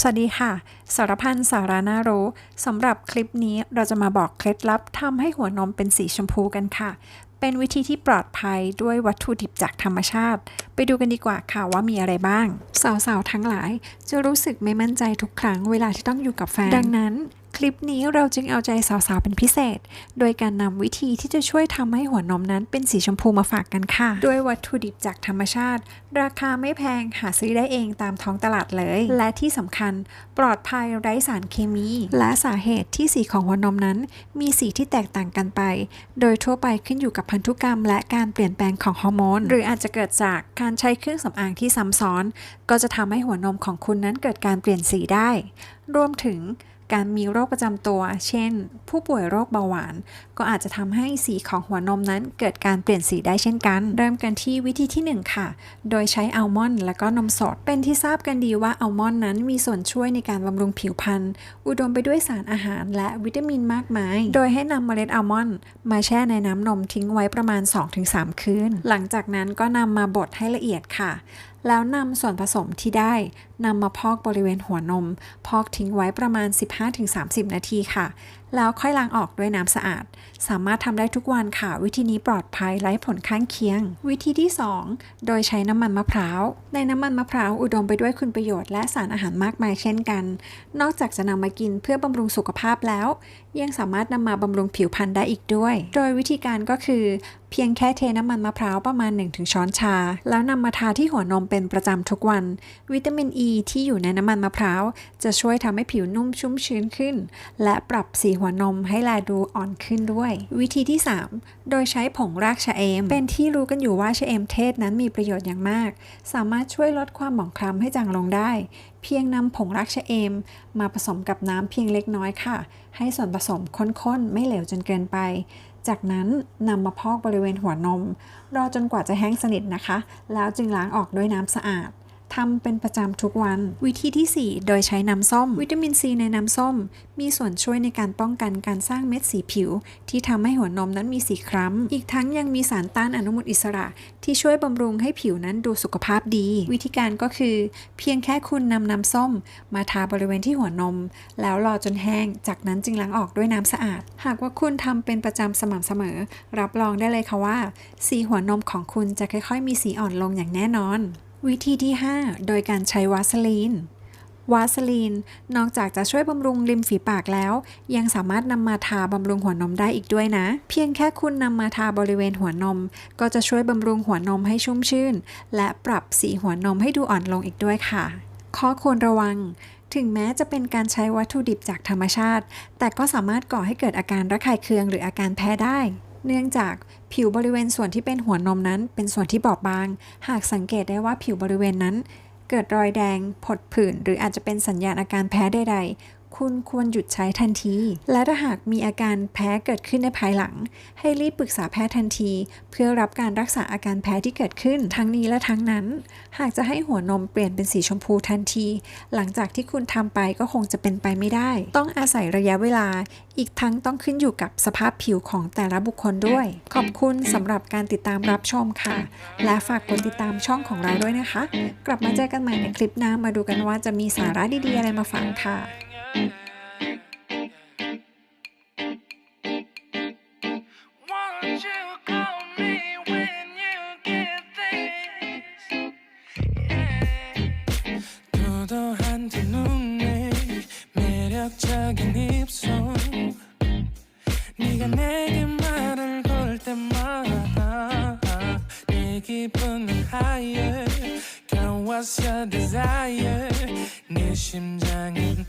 สวัสดีค่ะ สารพันสาราน่ารู้สำหรับคลิปนี้เราจะมาบอกเคล็ดลับทำให้หัวนมเป็นสีชมพูกันค่ะ เป็นวิธีที่ปลอดภัยด้วยวัตถุดิบจากธรรมชาติ ไปดูกันดีกว่าค่ะว่ามีอะไรบ้าง สาวๆทั้งหลาย จะรู้สึกไม่มั่นใจทุกครั้งเวลาที่ต้องอยู่กับแฟน ดังนั้น คลิปนี้เราจึงเอาใจสาวๆเป็นพิเศษ โดยการนำวิธีที่จะช่วยทำให้หัวนมนั้นเป็นสีชมพูมาฝากกันค่ะ ด้วยวัตถุดิบจากธรรมชาติ ราคาไม่แพงหาซื้อได้เองตามท้องตลาดเลย และที่สำคัญปลอดภัยไร้สารเคมี และสาเหตุที่สีของหัวนมนั้น มีสีที่แตกต่างกันไป โดยทั่วไปขึ้นอยู่กับพันธุกรรม และการเปลี่ยนแปลงของฮอร์โมนหรืออาจจะเกิดจากการใช้เครื่องสำอางที่ซ้ำซ้อน ก็จะทำให้หัวนมของคุณนั้นเกิดการเปลี่ยนสีได้ รวมถึง การมีโรคประจำตัว เช่น ผู้ป่วยโรคเบาหวาน ก็อาจจะทำให้สีของหัวนมนั้นเกิดการเปลี่ยนสีได้เช่นกัน เริ่มกันที่วิธีที่ 1 ค่ะ โดยใช้อัลมอนด์และก็นมสด เป็นที่ทราบกันดีว่าอัลมอนด์นั้นมีส่วนช่วยในการบำรุงผิวพรรณ อุดมไปด้วยสารอาหารและวิตามินมากมาย โดยให้นำเมล็ดอัลมอนด์มาแช่ในน้ำนมทิ้งไว้ประมาณ 2-3 คืน หลังจากนั้นก็นำมาบดให้ละเอียดค่ะ แล้วนำส่วนผสมที่ได้นำมาพอกบริเวณหัวนม พอกทิ้งไว้ประมาณ 15-30 นาทีค่ะ แล้วค่อยล้างออกด้วยน้ำสะอาด สามารถทำได้ทุกวันค่ะ วิธีนี้ปลอดภัยไร้ผลข้างเคียง วิธีที่ 2 โดยใช้น้ำมันมะพร้าว ในน้ำมันมะพร้าวอุดมไปด้วยคุณประโยชน์และสารอาหารมากมายเช่นกัน นอกจากจะนำมากินเพื่อบำรุงสุขภาพแล้ว ยังสามารถนำมาบำรุงผิวพรรณได้อีกด้วย โดยวิธีการก็คือเพียงแค่เทน้ำมันมะพร้าวประมาณ 1- ช้อนชา แล้วนำมาทาที่หัวนมเป็นประจำทุกวัน วิตามินอ e ีที่อยู่ในน้ำมันมะพร้าวจะช่วยทำให้ผิวนุ่มชุ่มชื้นขึ้น และปรับสีหัวนมให้แลดูอ่อนขึ้นด้วย วิธีที่ 3 โดยใช้ผงรากชะเอม เป็นที่รู้กันอยู่ว่าชะเอมเทศนั้นมีประโยชน์อย่างมาก สามารถช่วยลดความหมองคล้ำให้จางลงได้ เพียงนำผงรากชะเอม มาผสมกับน้ำเพียงเล็กน้อยค่ะ ให้ส่วนผสมข้นๆ ไม่เหลวจนเกินไป จากนั้นนำมาพอกบริเวณหัวนม รอจนกว่าจะแห้งสนิทนะคะ แล้วจึงล้างออกด้วยน้ำสะอาด ทำเป็นประจำทุกวัน วิธีที่ 4 โดยใช้น้ำส้ม วิตามินซีในน้ำส้ม มีส่วนช่วยในการป้องกันการสร้างเม็ดสีผิว ที่ทำให้หัวนมนั้นมีสีคล้ำ อีกทั้งยังมีสารต้านอนุมูลอิสระ ที่ช่วยบำรุงให้ผิวนั้นดูสุขภาพดี วิธีการก็คือ เพียงแค่คุณนำน้ำส้ม มาทาบริเวณที่หัวนม แล้วรอจนแห้ง จากนั้นจึงล้างออกด้วยน้ำสะอาด หากว่าคุณทำเป็นประจำสม่ำเสมอ รับรองได้เลยค่ะว่า สีหัวนมของคุณจะค่อยๆ มีสีอ่อนลงอย่างแน่นอน วิธีที่ 5 โดยการใช้วาสลีน วาสลีนนอกจากจะช่วยบำรุงริมฝีปากแล้ว ยังสามารถนำมาทาบำรุงหัวนมได้อีกด้วยนะ เพียงแค่คุณนำมาทาบริเวณหัวนม ก็จะช่วยบำรุงหัวนมให้ชุ่มชื่น และปรับสีหัวนมให้ดูอ่อนลงอีกด้วยค่ะ ข้อควรระวัง ถึงแม้จะเป็นการใช้วัตถุดิบจากธรรมชาติ แต่ก็สามารถก่อให้เกิดอาการระคายเคืองหรืออาการแพ้ได้ เนื่องจากผิวบริเวณส่วนที่เป็นหัวนมนั้น เป็นส่วนที่บอบบาง หากสังเกตได้ว่าผิวบริเวณนั้น เกิดรอยแดง ผดผื่น หรืออาจจะเป็นสัญญาณอาการแพ้ใดๆ คุณควรหยุดใช้ทันที และถ้าหากมีอาการแพ้เกิดขึ้นในภายหลัง ให้รีบปรึกษาแพทย์ทันที เพื่อรับการรักษาอาการแพ้ที่เกิดขึ้นทั้งนี้และทั้งนั้น หากจะให้หัวนมเปลี่ยนเป็นสีชมพูทันที หลังจากที่คุณทำไปก็คงจะเป็นไปไม่ได้ ต้องอาศัยระยะเวลา อีกทั้งต้องขึ้นอยู่กับสภาพผิวของแต่ละบุคคลด้วย ขอบคุณสำหรับการติดตามรับชมค่ะ และฝากกดติดตามช่องของเราด้วยนะคะ กลับมาเจอกันใหม่ในคลิปหน้ามาดูกันว่าจะมีสาระดีๆอะไรมาฝากค่ะ 기분은 higher 겨웠어 desire 네 심장은